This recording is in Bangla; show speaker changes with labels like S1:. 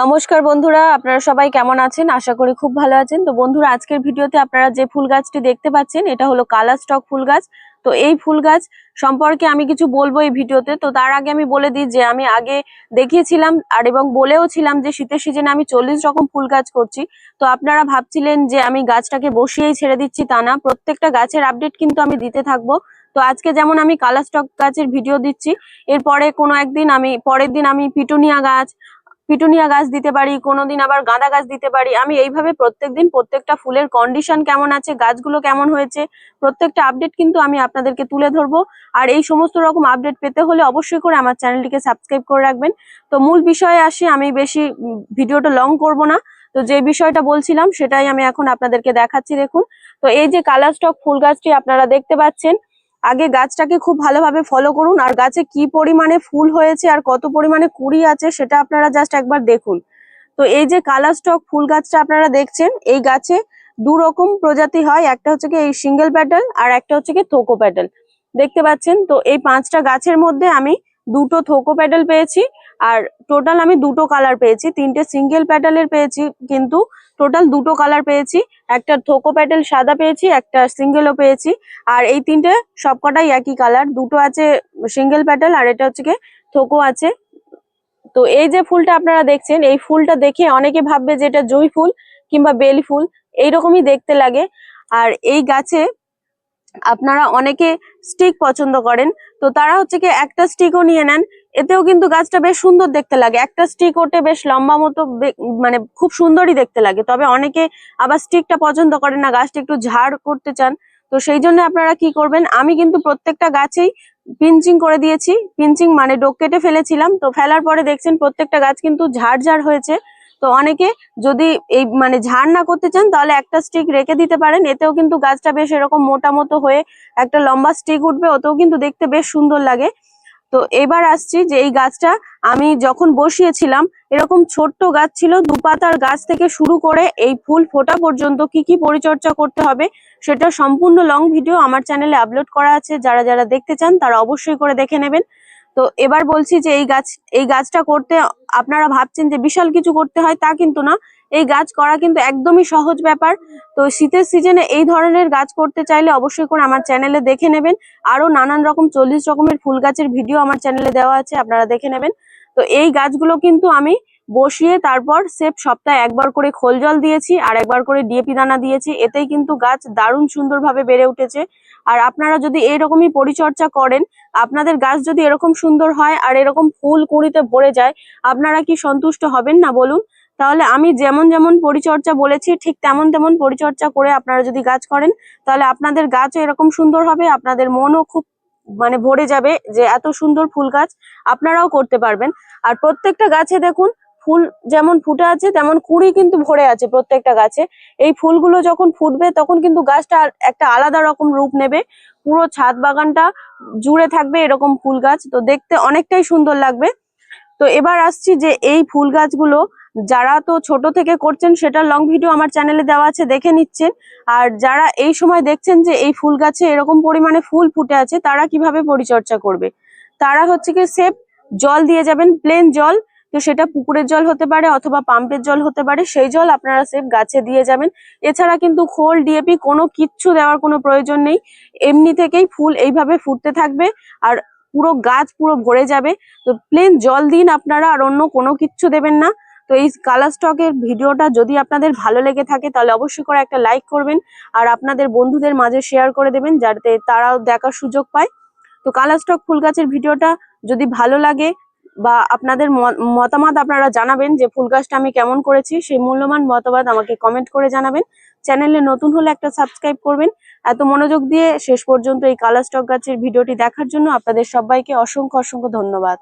S1: নমস্কার বন্ধুরা, আপনারা সবাই কেমন আছেন? আশা করি খুব ভালো আছেন। তো বন্ধুরা, আজকের ভিডিওতে আপনারা যে ফুল গাছটি দেখতে পাচ্ছেন, এটা হলো কালার স্টক ফুল গাছ। তো এই ফুল গাছ সম্পর্কে আমি কিছু বলব এই ভিডিওতে। তো তার আগে আমি বলে দিই যে, আমি আগে দেখিয়েছিলাম আর এবং বলেও ছিলাম যে, শীতের সিজনে আমি চল্লিশ রকম ফুল গাছ করছি। তো আপনারা ভাবছিলেন যে, আমি গাছটাকে বসিয়েই ছেড়ে দিচ্ছি তা না। প্রত্যেকটা গাছের আপডেট কিন্তু আমি দিতে থাকব। তো আজকে যেমন আমি কালার স্টক গাছের ভিডিও দিচ্ছি, এরপরে কোনো একদিন আমি, পরের দিন আমি পিটুনিয়া গাছ পিটুনিয়া গাছ দিতে পারি, কোনোদিন আবার গাঁদা গাছ দিতে পারি। আমি এইভাবে প্রত্যেকদিন প্রত্যেকটা ফুলের কন্ডিশন কেমন আছে, গাছগুলো কেমন হয়েছে, প্রত্যেকটা আপডেট কিন্তু আমি আপনাদেরকে তুলে ধরবো। আর এই সমস্ত রকম আপডেট পেতে হলে অবশ্যই করে আমার চ্যানেলটিকে সাবস্ক্রাইব করে রাখবেন। তো মূল বিষয়ে আসি, আমি বেশি ভিডিওটা লং করব না। তো যে বিষয়টা বলছিলাম, সেটাই আমি এখন আপনাদেরকে দেখাচ্ছি। দেখুন, তো এই যে কালার স্টক ফুল গাছটি আপনারা দেখতে পাচ্ছেন আগে গাছটাকে খুব ভালোভাবে ফলো করুন আর গাছে কি পরিমাণে ফুল হয়েছে আর কত পরিমাণে কুড়ি আছে সেটা আপনারা জাস্ট একবার দেখুন। তো এই যে কালার স্টক ফুল গাছটা আপনারা দেখছেন, এই গাছে দু রকম প্রজাতি হয়, একটা হচ্ছে কি এই সিঙ্গেল প্যাটেল আর একটা হচ্ছে কি থোকো প্যাটেল দেখতে পাচ্ছেন? তো এই পাঁচটা গাছের মধ্যে আমি দুটো থোকো প্যাটেল পেয়েছি, আর টোটাল আমি দুটো কালার পেয়েছি, তিনটে সিঙ্গেল প্যাটেলের পেয়েছি, কিন্তু টোটাল দুটো কালার পেয়েছি, একটা থোকো প্যাটেল সাদা পেয়েছি, একটা সিঙ্গেলও পেয়েছি, আর এই তিনটে সবকটাই একই কালার, দুটো আছে সিঙ্গেল প্যাটেল আর এটা হচ্ছে থোকো আছে। তো এই যে ফুলটা আপনারা দেখছেন, এই ফুলটা দেখে অনেকে ভাববে যে এটা জুঁই ফুল কিংবা বেলি ফুল, এইরকমই দেখতে লাগে। আর এই গাছে আপনারা অনেকে স্টিক পছন্দ করেন। তো তারা হচ্ছে কি একটা স্টিকও নিয়ে নেন। এতেও কিন্তু গাছটা বেশ সুন্দর দেখতে লাগে। একটা স্টিক ওঠে বেশ লম্বা মতো মানে খুব সুন্দরই দেখতে লাগে। তবে অনেকে আবার স্টিকটা পছন্দ করেন না, গাছটা একটু ঝাড় করতে চান। তো সেই জন্য আপনারা কি করবেন, আমি কিন্তু প্রত্যেকটা গাছেই পিঞ্চিং করে দিয়েছি। পিঞ্চিং মানে ডোক কেটে ফেলেছিলাম। তো ফেলার পরে দেখছেন প্রত্যেকটা গাছ কিন্তু ঝাড় ঝাড় হয়েছে। তো অনেকে যদি এই মানে ঝাড় না করতে চান, তাহলে একটা স্টিক রেখে দিতে পারেন। এতেও কিন্তু গাছটা বেশ এরকম মোটা মতো হয়ে একটা লম্বা স্টিক উঠবে, ওতেও কিন্তু দেখতে বেশ সুন্দর লাগে। তো এবার আসছি যে এই গাছটা আমি যখন বসিয়েছিলাম, এরকম ছোট্ট গাছ ছিল, দুপাতার গাছ থেকে শুরু করে এই ফুল ফোটা পর্যন্ত কি কি পরিচর্যা করতে হবে, সেটা সম্পূর্ণ লং ভিডিও আমার চ্যানেলে আপলোড করা আছে। যারা যারা দেখতে চান, তারা অবশ্যই করে দেখে নেবেন। তো এবার বলছি যে এই গাছ, এই গাছটা করতে আপনারা ভাবছেন যে বিশাল কিছু করতে হয়, তা কিন্তু না। এই গাছ করা কিন্তু একদমই সহজ ব্যাপার। তো শীতের সিজনে এই ধরনের গাছ করতে চাইলে অবশ্যই করে আমার চ্যানেলে দেখে নেবেন। আরও নানান রকম চল্লিশ রকমের ফুল গাছের ভিডিও আমার চ্যানেলে দেওয়া আছে, আপনারা দেখে নেবেন। তো এই গাছগুলো কিন্তু আমি বসিয়ে তারপর সেপ সপ্তাহে একবার করে খোল জল দিয়েছি আর একবার করে ডিএপি দানা দিয়েছি। এতেই কিন্তু গাছ দারুণ সুন্দরভাবে বেড়ে উঠেছে। আর আপনারা যদি এইরকমই পরিচর্যা করেন, আপনাদের গাছ যদি এরকম সুন্দর হয় আর এরকম ফুল কুঁড়িতে ভরে যায়, আপনারা কি সন্তুষ্ট হবেন না বলুন? তাহলে আমি যেমন যেমন পরিচর্যা বলেছি, ঠিক তেমন তেমন পরিচর্যা করে আপনারা যদি গাছ করেন, তাহলে আপনাদের গাছও এরকম সুন্দর হবে, আপনাদের মনও খুব মানে ভরে যাবে যে এত সুন্দর ফুল গাছ আপনারাও করতে পারবেন। আর প্রত্যেকটা গাছে দেখুন ফুল যেমন ফুটে আছে, তেমন কুড়ি কিন্তু ভরে আছে প্রত্যেকটা গাছে। এই ফুলগুলো যখন ফুটবে, তখন কিন্তু গাছটা একটা আলাদা রকম রূপ নেবে। পুরো ছাদ বাগানটা জুড়ে থাকবে এরকম ফুল গাছ। তো দেখতে অনেকটাই সুন্দর লাগবে। তো এবার আসছি যে এই ফুল গাছগুলো যারা তো ছোট থেকে করছেন সেটা লং ভিডিও আমার চ্যানেলে দেওয়া আছে, দেখে নিচ্ছেন। আর যারা এই সময় দেখছেন যে এই ফুল গাছে এরকম পরিমাণে ফুল ফুটে আছে, তারা কীভাবে পরিচর্যা করবে? তারা হচ্ছে কি সেফ জল দিয়ে যাবেন প্লেন জল। তো সেটা পুকুরের জল হতে পারে অথবা পাম্পের জল হতে পারে, সেই জল আপনারা সেফ গাছে দিয়ে যাবেন। এছাড়া কিন্তু খোল ডিএপি কোনো কিচ্ছু দেওয়ার কোনো প্রয়োজন নেই। এমনি থেকেই ফুল এইভাবে ফুটতে থাকবে আর পুরো গাছ পুরো ভরে যাবে। তো প্লেন জল দিন আপনারা আর অন্য কোনো কিচ্ছু দেবেন না। তো এই কালার স্টকের ভিডিওটা যদি আপনাদের ভালো লেগে থাকে তাহলে অবশ্যই করে একটা লাইক করবেন আর আপনাদের বন্ধুদের মাঝে শেয়ার করে দেবেন যাতে তারাও দেখার সুযোগ পায়। তো কালার স্টক ফুল গাছের ভিডিওটা যদি ভালো লাগে বা আপনাদের মতামত আপনারা জানাবেন যে ফুল গাছটা আমি কেমন করেছি, সেই মূল্যবান মতামত আমাকে কমেন্ট করে জানাবেন। চ্যানেলে নতুন হলে একটা সাবস্ক্রাইব করবেন। এত মনোযোগ দিয়ে শেষ পর্যন্ত এই কালার স্টক গাছের ভিডিওটি দেখার জন্য আপনাদের সবাইকে অসংখ্য অসংখ্য ধন্যবাদ।